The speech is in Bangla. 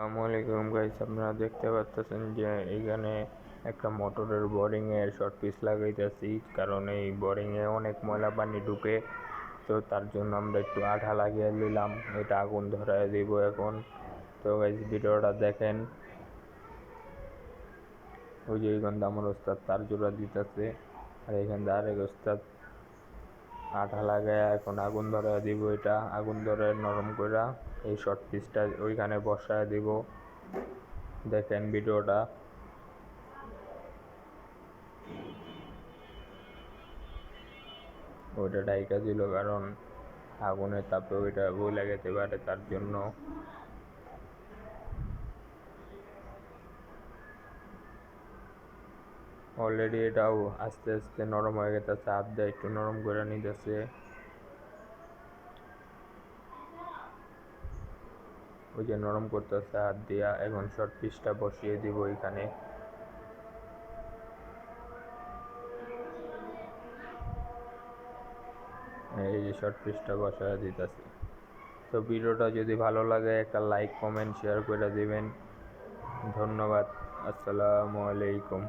আসসালামু আলাইকুম গাইস আপনারা দেখতে পাচ্ছেন যে এখানে একটা মোটরের বোরিং এর শর্ট পিস লাগাইতেছি। কারণ এই বোরিং এ অনেক ময়লা পানি ঢুকে। তো তার জন্য আমরা একটু আঠা লাগিয়ে নিলাম। এটা আগুন ধরায় দিব এখন। তো গাইস ভিডিওটা দেখেন। ওই যে এইখান দিয়ে ওস্তাদ তার জোড়া দিতেছে। আর দিয়ে আরেক ওস্তাদ আঠা লাগায় এখন আগুন ধরা দিব এটা, আগুন ধরে নরম কইরা এই শর্ট পিসটা ওইখানে বসায় দিব। দেখেন ভিডিওটা। ওইটা ডাইকা দিল কারণ আগুনের তাপে ওইটা বই লাগাতে পারে তার জন্য অলরেডি এটাও আস্তে আস্তে নরম হয়ে গেছে হাত দিয়ে একটু নরম করে নিতেছে। ওই যে নরম করতেছে হাত দিয়া, এখন শর্ট পিসটা বসিয়ে দিব এখানে। এই যে শর্ট পিসটা বসায় দিতেছি। তো ভিডিওটা যদি ভালো লাগে, একটা লাইক কমেন্ট শেয়ার করে দিবেন। ধন্যবাদ, আসসালামু আলাইকুম।